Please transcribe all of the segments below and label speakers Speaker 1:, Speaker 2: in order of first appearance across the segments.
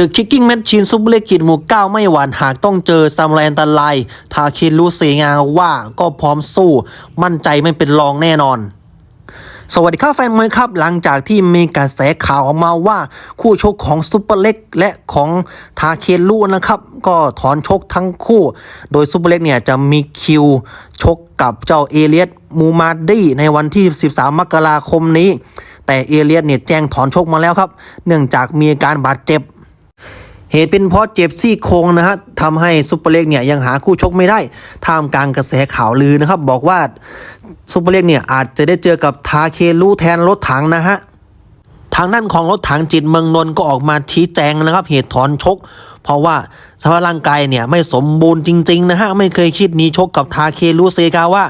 Speaker 1: The Kicking Machine ซุปเปอร์เล็กกิจหมู่เก้าไม่หวานหากต้องเจอซามูไรอันตรายทาเครุเซงาว่าก็พร้อมสู้ มั่นใจไม่เป็นรองแน่นอนสวัสดีครับแฟนมวยครับ หลังจากที่มีกระแสข่าวออกมาว่าคู่ชกของซุปเปอร์เล็กและของทาเครุนะครับ ก็ถอนชกทั้งคู่ โดยซุปเปอร์เล็กเนี่ยจะมีคิวชกกับเจ้าเอเลียตมูมาดี้ในวันที่ 13 มกราคมนี้ แต่เอเลียตเนี่ยแจ้งถอนชกมาแล้วครับ เนื่องจากมีอาการบาดเจ็บ เหตุเป็นเพราะเจ็บซี่โครงนะฮะทำให้ซุปเปอร์เล็กเนี่ยยังหาคู่ชกไม่ได้ท่ามกลางกระแสข่าวลือนะครับ บอกว่าซุปเปอร์เล็กเนี่ยอาจจะได้เจอกับทาเครุแทนรถถังนะฮะทางด้านของรถถังจิตเมืองนนท์ก็ออกมาชี้แจงนะครับ เหตุถอนชก เพราะว่าสภาพร่างกายเนี่ยไม่สมบูรณ์จริง ๆ นะฮะ ไม่เคยคิดหนีชกกับทาเครุเซกาว่า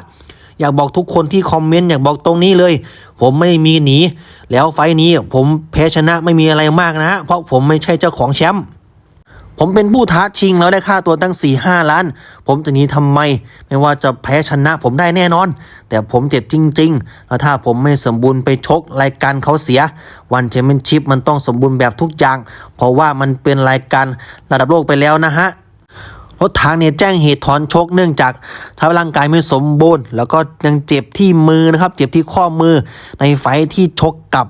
Speaker 1: อยากบอกทุกคนที่คอมเมนต์อยากบอกตรงนี้เลย ผมไม่มีหนีแล้วไฟนี้ผมแพ้ชนะไม่มีอะไรมากนะฮะเพราะผมไม่ใช่เจ้าของแชมป์ ผมเป็นผู้ท้าชิงแล้วได้ค่าตัวตั้ง4ี่ห้าล้าน ผมจะหนีทำไม ไม่ว่าจะแพ้ชนะผมได้แน่นอน แต่ผมเจ็บจริง ๆ แล้วถ้าผมไม่สมบูรณ์ไปชกรายการเขาเสีย วันแชมเปี้ยนชิพมันต้องสมบูรณ์แบบทุกอย่าง เพราะว่ามันเป็นรายการระดับโลกไปแล้วนะฮะรถทางเนี่ยแจ้งเหตุถอนชกเนื่องจากถ้าร่างกายไม่สมบูรณ์ แล้วก็ยังเจ็บที่มือนะครับ เจ็บที่ข้อมือในไฟท์ที่ชกกับ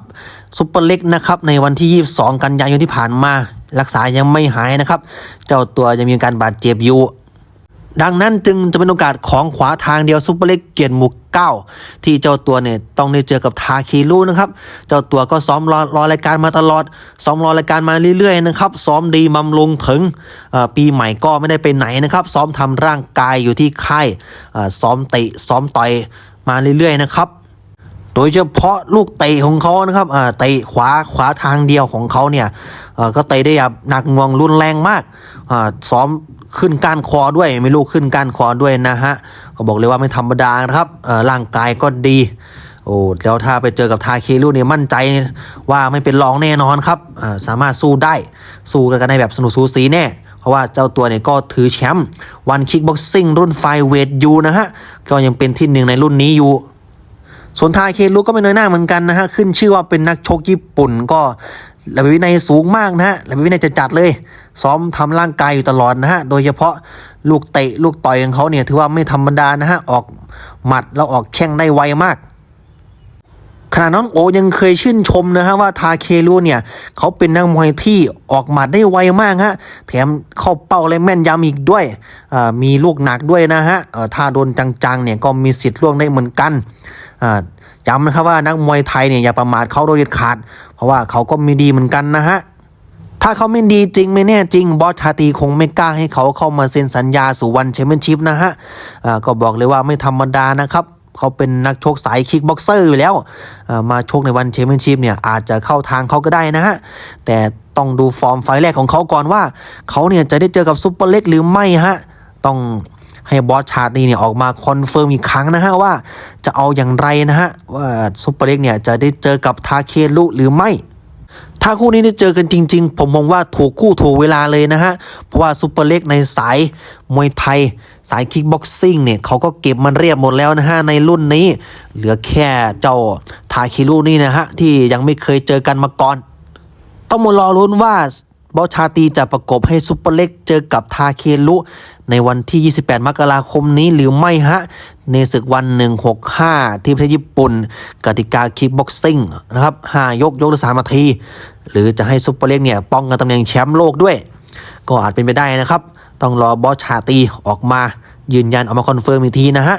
Speaker 1: ซุปเปอร์เล็กนะครับในวันที่ 22 กันยายนที่ผ่านมา รักษายังไม่หายนะครับ เจ้าตัวยังมีการบาดเจ็บอยู่ดังนั้นจึงจะเป็นโอกาสของขวาทางเดียวซุปเปอร์เล็กเกียรติหมุกเก้าที่เจ้าตัวเนี่ยต้องได้เจอกับทาคิรุนะครับ เจ้าตัวก็ซ้อมรอรอรายการมาตลอด ซ้อมรอรายการมาเรื่อยๆนะครับ ซ้อมดีบำรุงถึงปีใหม่ก็ไม่ได้ไปไหนนะครับ ซ้อมทำร่างกายอยู่ที่ค่ายซ้อมเตะซ้อมต่อยมาเรื่อยๆนะครับ โดยเฉพาะลูกเตะของเขานะครับอ่าเตะขวาขวาทางเดียวของเขาเนี่ยเอ่อก็เตะได้แบบหนักงวงรุนแรงมากอ่าซ้อมขึ้นก้านคอด้วยไม่รู้ขึ้นก้านคอด้วยนะฮะก็บอกเลยว่าไม่ธรรมดานะครับเอ่อร่างกายก็ดีโอ้แล้วถ้าไปเจอกับทาเครุเนี่ยมั่นใจว่าไม่เป็นรองแน่นอนครับอ่าสามารถสู้ได้สู้กันในแบบสนุกสูสีแน่เพราะว่าเจ้าตัวเนี่ยก็ถือแชมป์วันคิกบ็อกซิ่งรุ่นไฟเวทอยู่นะฮะก็ยังเป็นที่หนึ่งในรุ่นนี้อยู่ ส่วนทาเครุก็ไม่น้อยหน้าเหมือนกันนะฮะขึ้นชื่อว่าเป็นนักชกญี่ปุ่นก็ระเบียบวินัยสูงมากนะฮะระเบียบวินัยจะจัดเลย ซ้อมทำร่างกายอยู่ตลอดนะฮะโดยเฉพาะลูกเตะลูกต่อยของเขาเนี่ยถือว่าไม่ธรรมดานะฮะออกหมัดแล้วออกแข้งได้ไวมากขณะน้องโอยังเคยชื่นชมนะฮะว่าทาเครุเนี่ยเขาเป็นนักมวยที่ออกหมัดได้ไวมากฮะแถมเข้าเป้าและแม่นยำอีกด้วยอ่ามีลูกหนักด้วยนะฮะอ่อถ้าโดนจังๆเนี่ยก็มีสิทธิ์ล่วงได้เหมือนกัน ย้ำนะครับว่านักมวยไทยเนี่ยอย่าประมาทเขาโดยเด็ดขาด เพราะว่าเขาก็มีดีเหมือนกันนะฮะถ้าเขาไม่ดีจริงไม่แน่จริงบอสชาตีคงไม่กล้าให้เขาเข้ามาเซ็นสัญญาสู่วันแชมเปี้ยนชิพนะฮะก็บอกเลยว่าไม่ธรรมดานะครับเขาเป็นนักชกสายคิกบ็อกเซอร์อยู่แล้ว มาชกในวันแชมเปี้ยนชิพเนี่ยอาจจะเข้าทางเขาก็ได้นะฮะ แต่ต้องดูฟอร์มไฟล์แรกของเขาก่อนว่า เขาเนี่ยจะได้เจอกับซุปเปอร์เล็กหรือไม่ฮะ ต้อง ให้บอสชาตีเนี่ยออกมาคอนเฟิร์มอีกครั้งนะฮะว่าจะเอาอย่างไรนะฮะว่าซุปเปอร์เล็กเนี่ยจะได้เจอกับทาเครุหรือไม่ถ้าคู่นี้ได้เจอกันจริง ๆ ผมมองว่าถูกคู่ถูกเวลาเลยนะฮะ เพราะว่าซูเปอร์เล็กในสายมวยไทย สายคิกบ็อกซิ่งเนี่ยเขาก็เก็บมันเรียบหมดแล้วนะฮะ ในรุ่นนี้ เหลือแค่เจ้าทาคิรุนี่นะฮะ ที่ยังไม่เคยเจอกันมาก่อน ต้องมารอลุ้นว่าบอสชาตีจะประกบให้ซุปเปอร์เล็กเจอกับทาเครุ ในวันที่ 28 มกราคมนี้หรือไม่ฮะ ในศึกวัน 165 ที่ประเทศญี่ปุ่น กติกาคิกบ็อกซิ่งนะครับ 5 ยกยกละ3นาที หรือจะให้ซุปเปอร์เล็กเนี่ยป้องกันตำแหน่งแชมป์โลกด้วย ก็อาจเป็นไปได้นะครับ ต้องรอบอสชาตีออกมายืนยันออกมาคอนเฟิร์มอีกทีนะฮะ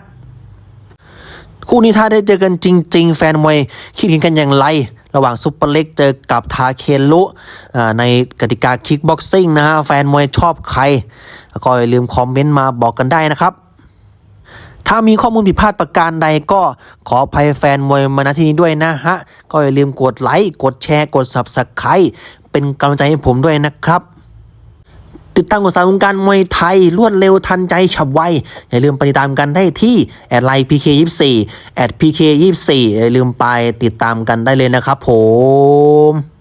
Speaker 1: คู่นี้ถ้าได้เจอกันจริง ๆ แฟนมวยคิดเห็นกันอย่างไรระหว่างซุปเปอร์เล็กเจอกับทาเคลุในกติกาคิกบ็อกซิ่งนะฮะ แฟนมวยชอบใคร ก็อย่าลืมคอมเมนต์มาบอกกันได้นะครับ ถ้ามีข้อมูลผิดพลาดประการใดก็ขออภัยแฟนมวยมาณที่นี้ด้วยนะฮะ ก็อย่าลืมกดไลค์ กดแชร์ กด Subscribe เป็นกำลังใจให้ผมด้วยนะครับติดตามข่าวสารวงการมวยไทย รวดเร็วทันใจฉับไว อย่าลืมไปติดตามกันได้ที่แอดไลน์ PK24 แอด PK24 อย่าลืมไปติดตามกันได้เลยนะครับผม